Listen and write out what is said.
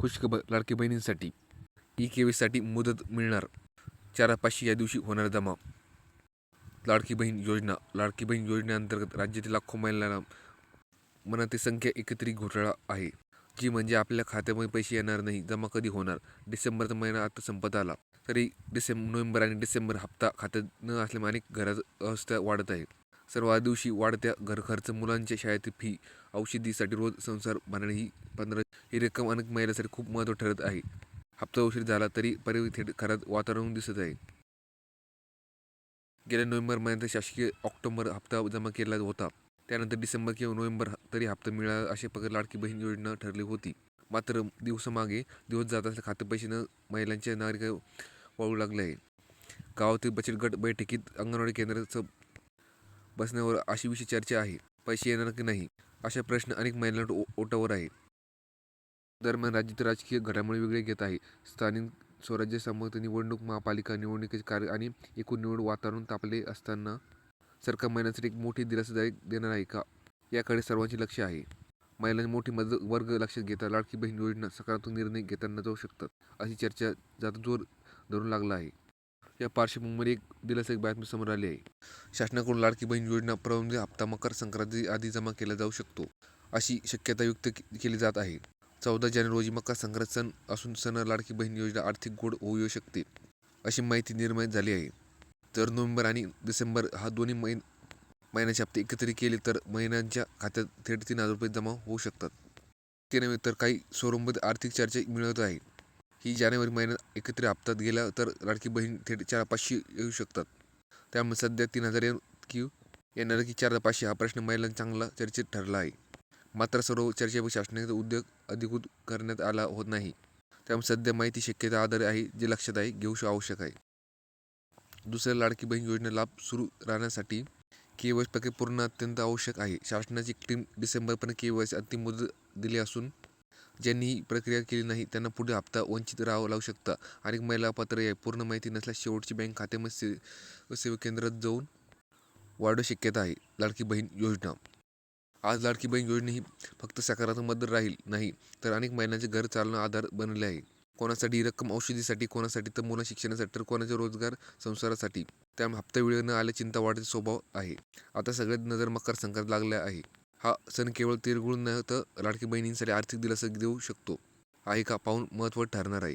खुशखबर लाडकी बहिणींसाठी. ई के वीसाठी मुदत मिळणार. चार पाचशे या दिवशी होणार जमा. लाडकी बहीण योजना. लाडकी बहीण योजनेअंतर्गत राज्यातील लाखो महिलांना मनातील संख्या एकत्रित घोटाळा आहे. जी म्हणजे आपल्या खात्यामध्ये पैसे येणार नाही जमा कधी होणार? डिसेंबरचा महिना आता संपत आला. तरी डिसेंब नोव्हेंबर आणि डिसेंबर हप्ता खात्यात न असल्यामुळे अनेक घरात अवस्था वाढत आहे. सर्व दिवशी वाढत्या घरखर्च मुलांच्या शाळेतील फी औषधीसाठी रोज संसार भरणे ही पंधरा ही रक्कम अनेक महिलांसाठी खूप महत्त्व ठरत आहे. हप्ता उशीर झाला तरी परिवार थेट घरात वातावरण दिसत आहे. गेल्या नोव्हेंबर महिन्यात शासकीय ऑक्टोबर हप्ता जमा केला होता. त्यानंतर डिसेंबर किंवा नोव्हेंबर तरी हप्ता मिळाला असे प्रकारे लाडकी बहीण योजना ठरली होती. मात्र दिवसामागे दिवस जात असल्या खाते पैसे न महिलांच्या नागरिक वळू लागले आहे. गावातील बचत गट बैठकीत अंगणवाडी केंद्राचं बसण्यावर अशी विषयी चर्चा आहे. पैसे येणार की नाही? अशा प्रश्न अनेक महिलांना ओ- ओटावर आहे दरम्यान राज्यात राजकीय घडामोडी वेगळे घेत आहे. स्थानिक स्वराज्य संबंधित निवडणूक महापालिका निवडणुकीचे कार्य आणि एकूण निवड वातावरण तापले असताना सरकार महिलांसाठी एक मोठी दिलासादायक देणार आहे का? याकडे सर्वांचे लक्ष आहे. महिलांची मोठी मदत वर्ग लक्षात घेता लाडकी बहीण योजना सकारात्मक निर्णय घेताना जाऊ शकतात अशी चर्चा जाता जोर धरून लागला आहे. या पार्श्वभूमीवर एक दिलासादायक बातमी समोर आली आहे. शासनाकडून लाडकी बहीण योजना प्रबंध हप्ता मकर संक्रांती आधी जमा केला जाऊ शकतो अशी शक्यता व्यक्त केली जात आहे. चौदा जानेवारी रोजी मकर संक्रांत सण असून सण लाडकी बहीण योजना आर्थिक गोड होऊ येऊ शकते अशी माहिती निर्माण झाली आहे. तर नोव्हेंबर आणि डिसेंबर हा दोन्ही महिन महिन्याचे हप्ते एकत्रित केले तर महिन्यांच्या खात्यात थेट तीन हजार रुपये जमा होऊ शकतात. ते नव्हे तर काही स्वरूपात आर्थिक चर्चा मिळत आहे. ही जानेवारी महिन्यात एकत्र हप्त्यात गेला तर लाडकी बहीण थेट चार पाचशे येऊ शकतात. त्यामुळे सध्या तीन हजार की येणार की चार पाचशे हा प्रश्न महिलांना चांगला चर्चेत ठरला आहे. मात्र सर्व चर्चेपेक्षा शासनाचा उद्योग अधिकृत करण्यात आला होत नाही. त्यामुळे सध्या माहिती शक्यता आधारे आहे जे लक्षात आहे घेऊ आवश्यक आहे. दुसऱ्या लाडकी बहीण योजना लाभ सुरू राहण्यासाठी के वाय प्रक्रिया पूर्ण अत्यंत आवश्यक आहे. शासनाची टीम डिसेंबरपर्यंत के वाय अंतिम मुदत दिली असून ज्यांनी ही प्रक्रिया केली नाही त्यांना पुढे हप्ता वंचित राहावं लागू शकतं. अनेक महिला पात्र आहे पूर्ण माहिती नसल्यास शेवटची बँक खात्यामध्ये से सेवा केंद्रात जाऊन वाढू शक्यता आहे. लाडकी बहीण योजना. आज लाडकी बहीण योजना ही फक्त सकारात्मक मदत राहील नाही तर अनेक महिलांचे घर चालणं आधार बनले आहे. कोणासाठी ही रक्कम औषधीसाठी कोणासाठी तर मुलं शिक्षणासाठी तर कोणाच्या रोजगार संसारासाठी. त्यामुळे हप्ता वेळ न आल्या चिंता वाढायचा स्वभाव आहे. आता सगळ्यात नजर मकर संक्रांत लागल्या आहे. हा सण केवळ तिरगुळ न तर लाडकी बहिणींसाठी आर्थिक दिलासा देऊ शकतो. आहे का पाहून महत्त्व ठरणार आहे.